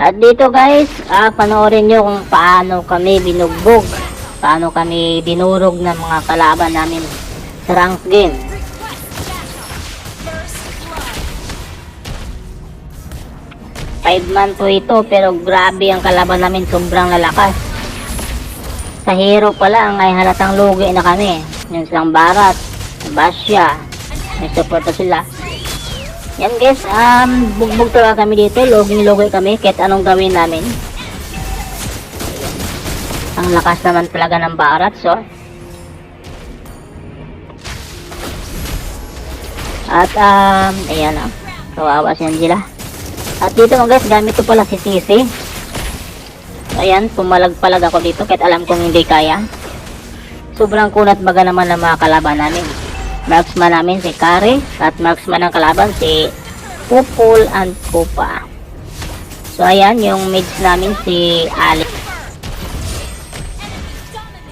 At dito guys, ah, panoorin nyo kung paano kami binugbog. Paano kami dinurog ng mga kalaban namin sa rank game. Five man po ito pero grabe ang kalaban namin sobrang lalakas. Sa hero pa lang ay halatang lugi na kami. Yung silang Barat, Basya, may suporta sila. Yan guys, um, bugbog talaga kami dito, loging-logoy kami kahit anong gawin namin. Ang lakas naman talaga ng Barat, so. At um, ayan ah, kawawa si Angela. At dito mga guys, gamit ko pala si Sisi. Ayan, pumalag-palag ako dito kahit alam kong hindi kaya. Sobrang kunat baga naman ng mga kalaban namin. Marksman namin si Kari at marksman ng kalaban si Pupul and Pupa. So ayan, yung mates namin si Alex.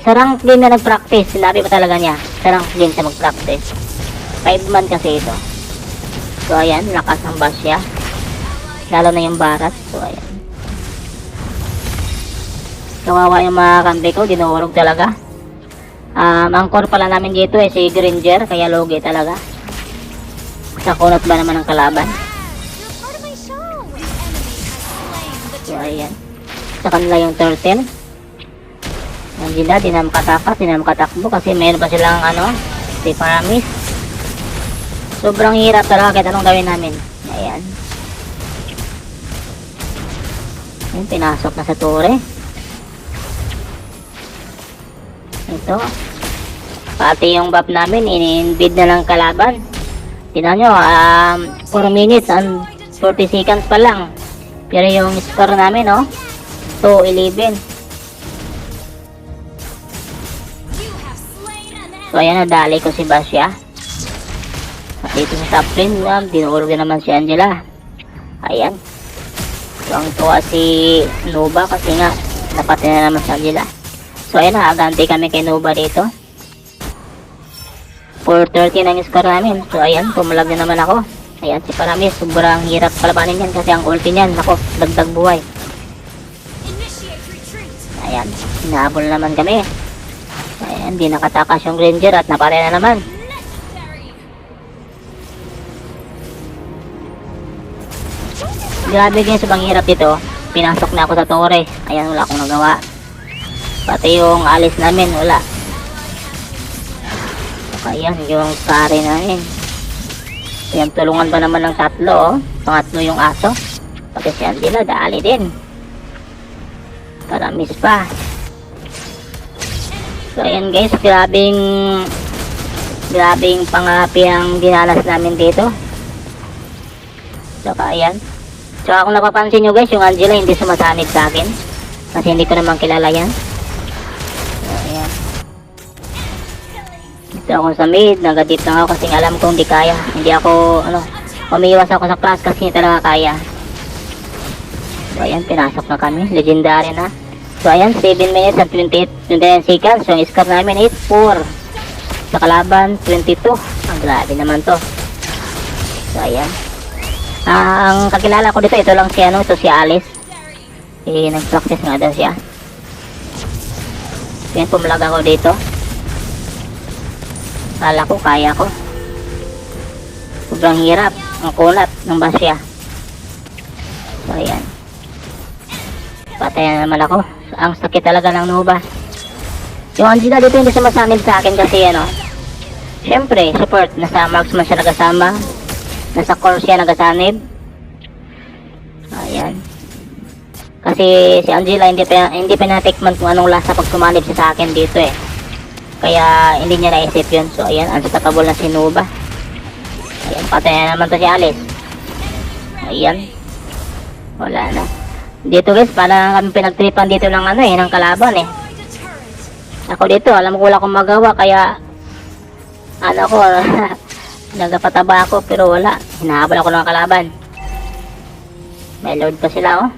Sa rank game na nag-practice, sinabi ko talaga niya, sa rank game siya mag-practice. 5 man kasi ito. So ayan, lakas ng Basya. Lalo na yung Barat. So ayan. Kawawa yung mga kambi ko, dinurog talaga. Um, ang core pala namin dito ay si Granger, kaya logi talaga. Sa kunot ba naman ng kalaban? So ayan. Sa kanila yung turtle. Nandiyan na, di na makatakas, di na makatakbo kasi meron pa silang ano, si Paramis. Sobrang hirap talaga kahit anong gawin namin. Ayan. Ayan, pinasok na sa tore. Ito. Pati yung buff namin, ini-invade na ng kalaban. Tingnan nyo, um, 4 minutes and 40 seconds pa lang. Pero yung score namin, oh, 2-11. You have slain an enemy. So, ayan, nadali ko si Basya. At dito sa top lane, um, dinurog na naman si Angela. Ayan. So, ang tuwa si Nova kasi nga, napatay na naman si Angela. So, ayan, nakagante kami kay Nova dito. 430 na yung score namin. So, ayan, pumalag na naman ako. Ayan, si Paramis, sobrang hirap palabanin yan kasi ang ulti niyan, ako, dagdag buhay. Ayan, hinahabol na naman kami. Ayan, di nakatakas yung Ranger at napare na naman. Grabe guys, sobrang hirap dito. Pinasok na ako sa tore. Ayan, wala akong nagawa. Pati yung alis namin, wala. Ayan, yung kare namin. Ayan, tulungan ba naman ng tatlo, oh. Pangatlo yung aso. Pati si Angela, dali din. Para miss pa. So ayan guys, grabing grabing pangapi ang dinalas namin dito. Saka ayan. Saka kung napapansin nyo guys, yung Angela hindi sumasanib sa akin. Kasi hindi ko naman kilala yan. Dito ako sa mid, nagadip lang ako kasi alam kong hindi kaya. Hindi ako, ano, umiiwas ako sa class kasi talaga kaya. So ayan, pinasok na kami. Legendary na. So ayan, 7 minutes at 28, 29 seconds. So yung score namin is 4. Sa kalaban, 22. Ang grabe naman to. So ayan. Ah, ang kakilala ko dito, ito lang si ano, ito si Alice. Eh, nag-practice nga daw siya. Yan, pumalag ako dito. Kala ko, kaya ko. Sobrang hirap. Ang kunat ng basya. So, ayan. Patay na naman ako. Ang sakit talaga ng Nova. Yung Angela dito hindi sumasanib sa akin kasi ano. Siyempre, support. Nasa marksman siya nagasama. Nasa core siya nagasanib. Ayan. Kasi si Angela hindi pa hindi pa natikman kung anong lasa pag sumanib siya sa akin dito eh. Kaya hindi niya naisip yun. So ayan, unstoppable na si Nova. Ayan, patay na naman to si Alice. Ayan. Wala na. Dito guys, parang kami pinagtripan dito ng ano eh, ng kalaban eh. Ako dito, alam ko wala akong magawa kaya ano ko, nagpataba ako pero wala. Hinahabol ako ng kalaban. May load pa sila oh.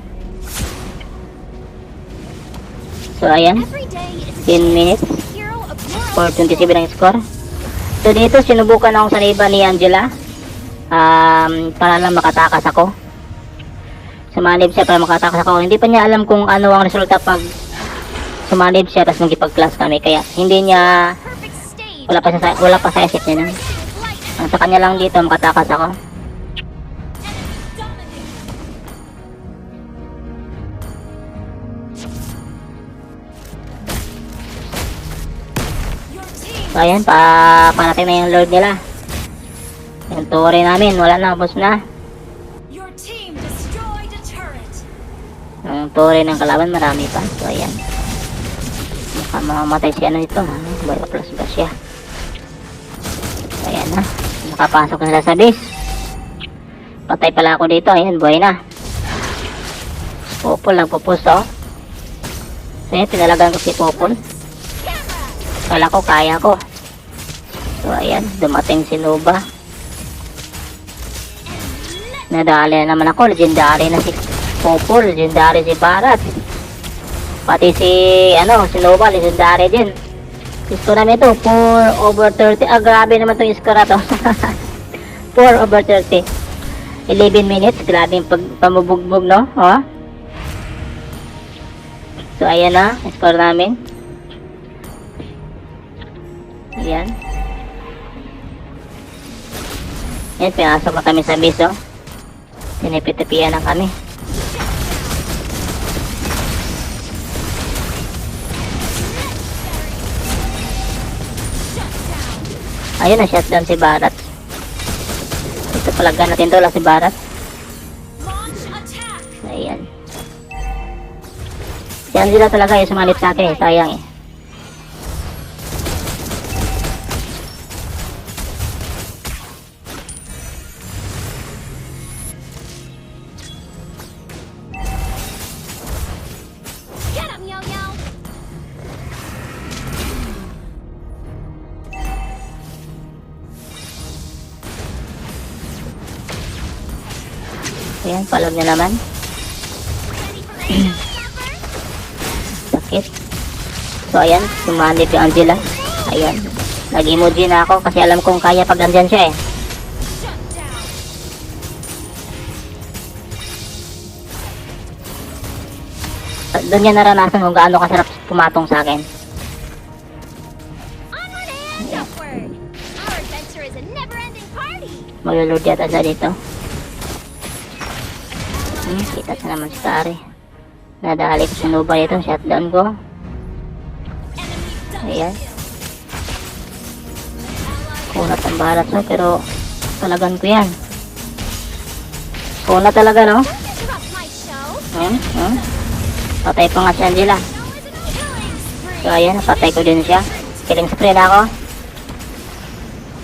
So ayan, Every day is 10 minutes for 27 ang score. So dito sinubukan akong saniba ni Angela um, para lang makatakas ako. Sumanib siya para makatakas ako. Hindi pa niya alam kung ano ang resulta pag sumanib siya tapos magkipag-class kami. Kaya hindi niya, wala pa, sa, wala pa sa isip niya. Light. Ang sa kanya lang dito, makatakas ako. So ayan, pa, parating na yung lord nila. Yung tore namin, wala na, ubos na. Your team destroyed a turret. Yung tore ng kalaban, marami pa. So ayan. Mukha mamamatay siya na ito. Ano, Boy plus ba siya? So ayan na. Nakapasok na sila sa base. Patay pala ako dito. Ayan, buhay na. Popol, nagpupus oh. So ayan, pinalagan ko si Popol. Kala ko, kaya ko. So ayan, dumating si Nova. Nadali na naman ako. Legendary na si Popol. Legendary si Barat. Pati si, ano, si Nova. Legendary din. Score namin ito. 4 over 30. Ah, grabe naman itong score na to. 4 over 30. 11 minutes. Grabe yung pag, pamubugbog, no? Oh. So, ayan na. Score namin. Ayan. Ayan, pinasok na kami sa base, oh. Tinipitipian na kami. Ayun na, shutdown si Barat. Ito palagan natin to lang si Barat. Ayan. Si Angela talaga yung sumalit sa akin eh. Sayang eh. Ayan, palog niya naman. Sakit. So ayan, sumanip yung Angela. Ayan. Nag-emoji na ako kasi alam kong kaya pag andyan siya eh. Doon niya naranasan kung gaano kasarap pumatong sa akin. Maglulord yata siya dito. Hmm, kita sa naman si Kari. Nadali ko si Nova dito, shutdown ko. Ayan. Kunat ang barat mo, pero talagan ko yan. Kunat talaga, no? Hmm? Hmm? Patay pa nga si Angela. So, ayan, napatay ko din siya. Killing spree na ako.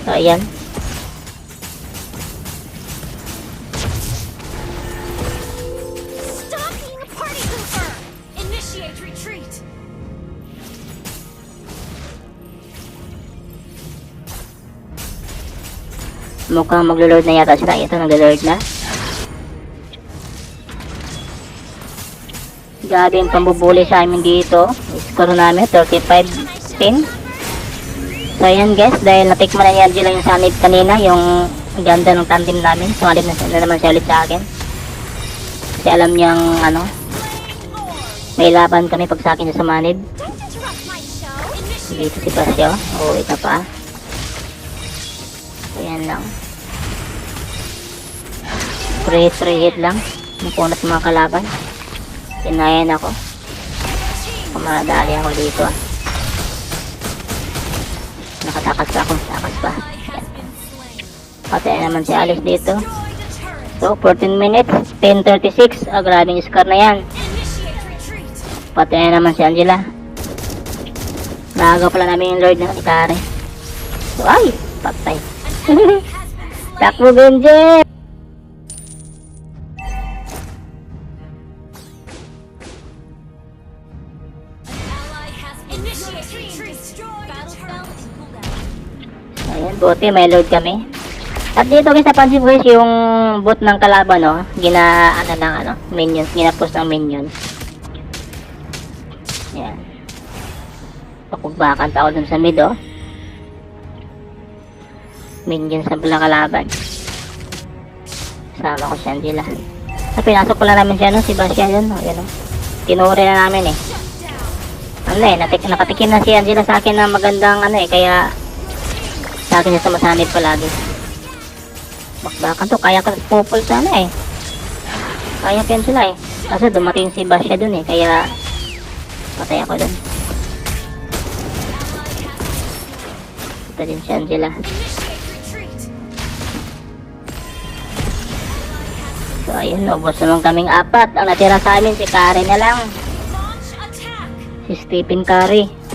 So, ayan. Mukhang maglo-load na yata sila. Ito, naglo-load na. Grabe yung pambubuli sa amin dito. Score namin, 35-10. So, ayan guys, dahil natikman na ni Angela yung sanib kanina, yung ganda ng tandem namin. Sumalib na, na naman siya ulit sa akin. Kasi alam niyang, ano, may laban kami pag sa akin sa. Initiate Dito si Pasyo. Uuwi na pa. Ayan lang. Free, free hit lang. Napunat mga kalaban. Tinayan ako. Kumadali ako dito ah. Nakatakas pa ako. Takas pa. Patay naman si Alice dito. So, 14 minutes. 10.36. Ah, grabing score na yan. Patay na naman si Angela. Naagaw pala namin yung Lord ng Ikari. So, ay! Patay. Takbo, Genji! Buti may load kami. At dito guys, napansin ko guys, yung bot ng kalaban, no? Gina, ano ng, ano, minions, ginapos ng minions. Ayan. Pakugbakan pa ako dun sa mid, oh. Minions na pala kalaban. Sama ko si Angela. Sa pinasok pala namin siya, no? Si Basya yun, no? Yan, no? Tinuri na namin, eh. Ano eh, natik nakatikim na si Angela sa akin na magandang ano eh, kaya sa akin siya sumasanib palagi. Bakbakan to, kaya ko pupul sana eh. Kaya ko sila eh. Kaso dumating si Basya dun eh, kaya patay ako dun. Ito din si Angela. Initiate retreat. So ayun, ubos naman kaming apat. Ang natira sa amin si Karen na lang. Si Stephen Curry.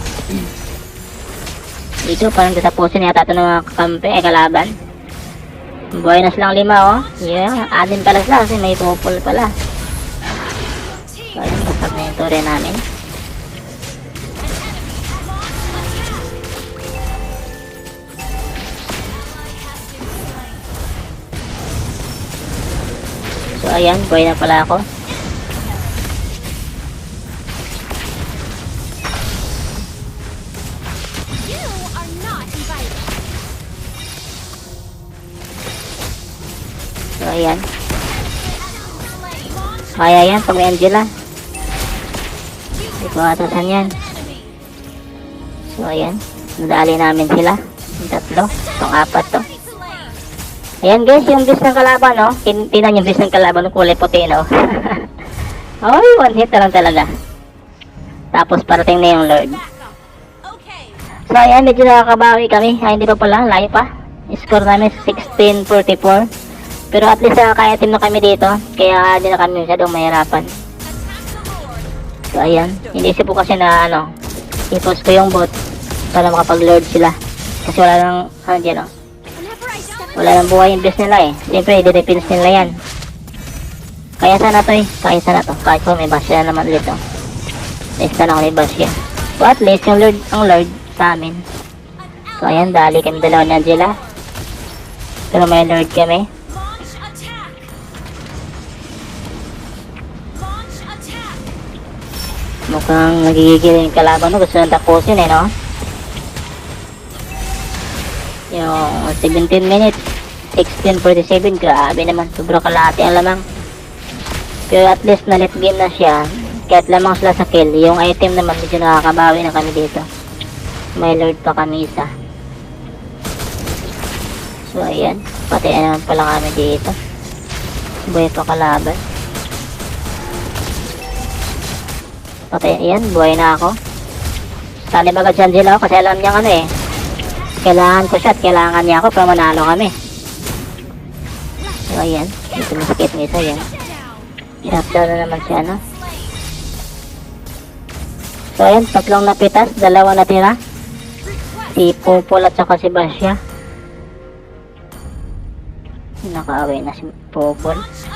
Dito parang katapusin yata ito ng mga kakampi, eh kalaban. Buhay na silang lima oh. Yeah, adin pala sila kasi may pupul pala. So ayun, na yung tore namin. So ayan, buhay na pala ako. Launch kaya yan pag may Angela. Hindi ko atasan yan. So ayan, nadali namin sila. Yung tatlo, itong apat to. Ayan guys, yung bis ng kalaban, no? Tin- Tinan yung bis ng kalaban kulay puti, no? Ay, one hit lang talaga. Tapos parating na yung Lord. So ayan, medyo nakakabawi kami. Ay, hindi pa pala, layo pa. Score namin 16-44. Pero at least uh, kaya team na kami dito. Kaya hindi na kami masyadong mahirapan. So ayan, inisip ko kasi na ano, i-post ko yung bot para makapag-lord sila. Kasi wala nang, ano dyan, oh. I step Wala nang buhay yung base nila eh. Siyempre, i-defense nila yan. Kaya sana to eh. Kaya sana to. Kahit po may basya na naman ulit oh. Next na ako may basya. So at least yung Lord, ang Lord sa amin. So ayan, dali kami dalawa ni Angela. Pero may Lord kami. Mukhang nagigigil yung kalaban no. Gusto nang tapusin eh no. Yung 17 minutes. 16.47. Grabe naman. Sobrang kalahati ang lamang. Pero at least na late game na siya. Kahit lamang sila sa kill. Yung item naman medyo nakakabawi na kami dito. May lord pa kami isa. So ayan. Na naman pala kami dito. Buhay pa kalaban. Patay. Ayan. Buhay na ako. Tali agad si Angela ako kasi alam niya ano eh. Kailangan ko siya at kailangan niya ako para manalo kami. So ayan. Dito na skip nito yan. Down. Shutdown na naman siya no. Slay. So ayan, tatlong napitas, dalawa natira. Si Popol at saka si Basya. Nakaaway na si. Request.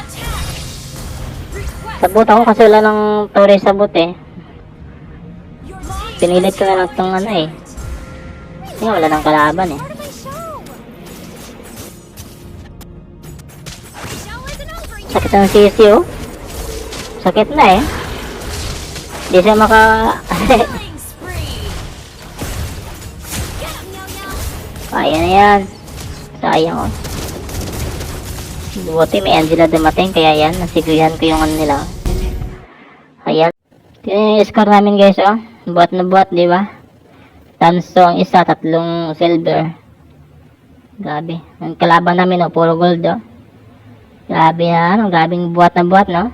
Sabot ako kasi wala ng tore sabot eh. Pinilit ko na lang itong ano eh. Kasi wala nang kalaban eh. Sakit ng sisi oh. Sakit na eh. Di siya maka... Kaya na yan. Sayang oh. Buti may Angela dumating kaya yan. Nasiguyan ko yung ano nila. Ayan. Tingnan yung score namin guys oh. Buat na buat di ba? Tanso ang isa, tatlong silver. Grabe. Ang kalaban namin oh, puro gold oh. Grabe na ano, grabing buat na buat no.